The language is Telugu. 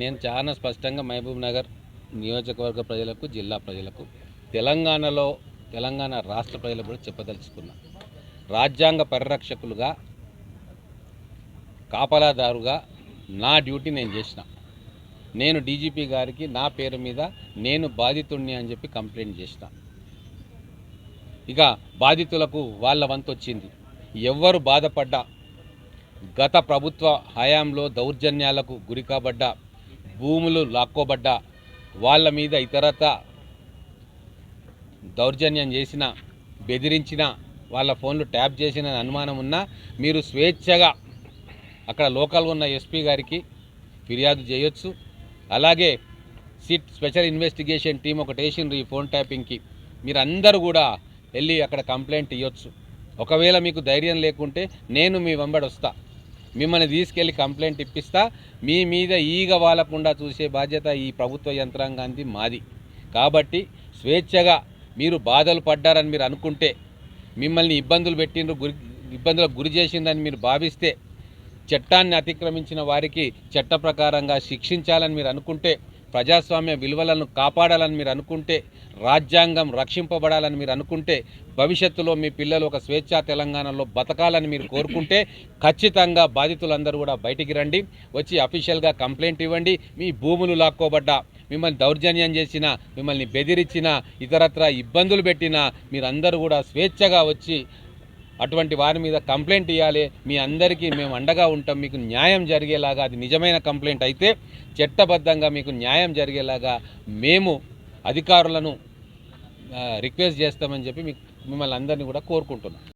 నేను చాలా స్పష్టంగా మహబూబ్ నగర్ నియోజకవర్గ ప్రజలకు జిల్లా ప్రజలకు తెలంగాణలో తెలంగాణ రాష్ట్ర ప్రజలకు కూడా చెప్పదలుచుకున్నా. రాజ్యాంగ పరిరక్షకులుగా కాపలాదారుగా నా డ్యూటీ నేను చేసిన. నేను డీజీపీ గారికి నా పేరు మీద నేను బాధితుణ్ణి అని చెప్పి కంప్లైంట్ చేసిన. ఇక బాధితులకు వాళ్ళ వంతు వచ్చింది. ఎవ్వరు బాధపడ్డా. గత ప్రభుత్వ హయాంలో దౌర్జన్యాలకు గురి కాబడ్డా. భూములు లాక్కోబడ్డ వాళ్ళ మీద ఇతరత దౌర్జన్యం చేసిన బెదిరించిన వాళ్ళ ఫోన్లు ట్యాప్ చేసిన అనుమానం ఉన్నా మీరు స్వేచ్ఛగా అక్కడ లోకల్ ఉన్న ఎస్పీ గారికి ఫిర్యాదు చేయొచ్చు. అలాగే సిట్ స్పెషల్ ఇన్వెస్టిగేషన్ టీం ఒకటి వేసిండ్రు ఈ ఫోన్ ట్యాపింగ్కి. మీరందరూ కూడా వెళ్ళి అక్కడ కంప్లైంట్ ఇవ్వచ్చు ఒకవేళ మీకు ధైర్యం లేకుంటే నేను మీ వెంబడి వస్తాను మిమ్మల్ని తీసుకెళ్ళి కంప్లైంట్ ఇప్పిస్తా. మీ మీద ఈగ వాలకుండా చూసే బాధ్యత ఈ ప్రభుత్వ యంత్రాంగానికి మాది. కాబట్టి స్వేచ్ఛగా మీరు బాధలు పడ్డారని మీరు అనుకుంటే మిమ్మల్ని ఇబ్బందులు పెట్టిండ్రు గురి ఇబ్బందులకు గురి చేసిందని మీరు భావిస్తే చట్టాన్ని అతిక్రమించిన వారికి చట్ట ప్రకారంగా శిక్షించాలని మీరు అనుకుంటే ప్రజాస్వామ్య విలువలను కాపాడాలని మీరు అనుకుంటే రాజ్యాంగం రక్షింపబడాలని మీరు అనుకుంటే భవిష్యత్తులో మీ పిల్లలు ఒక స్వేచ్ఛా తెలంగాణలో బతకాలని మీరు కోరుకుంటే ఖచ్చితంగా బాధితులందరూ కూడా బయటికి రండి వచ్చి అఫీషియల్గా కంప్లైంట్ ఇవ్వండి మీ భూములు లాక్కోబడ్డా మిమ్మల్ని దౌర్జన్యం చేసిన మిమ్మల్ని బెదిరించిన ఇతరత్ర ఇబ్బందులు పెట్టిన మీరందరూ కూడా స్వేచ్ఛగా వచ్చి అటువంటి వారి మీద కంప్లైంట్ ఇవ్వాలి మీ అందరికీ మేము అండగా ఉంటాం. మీకు న్యాయం జరిగేలాగా అది నిజమైన కంప్లైంట్ అయితే చట్టబద్ధంగా మీకు న్యాయం జరిగేలాగా మేము అధికారులను రిక్వెస్ట్ చేస్తామని చెప్పి మీకు మిమ్మల్ని అందరినీ కూడా కోరుకుంటున్నాం.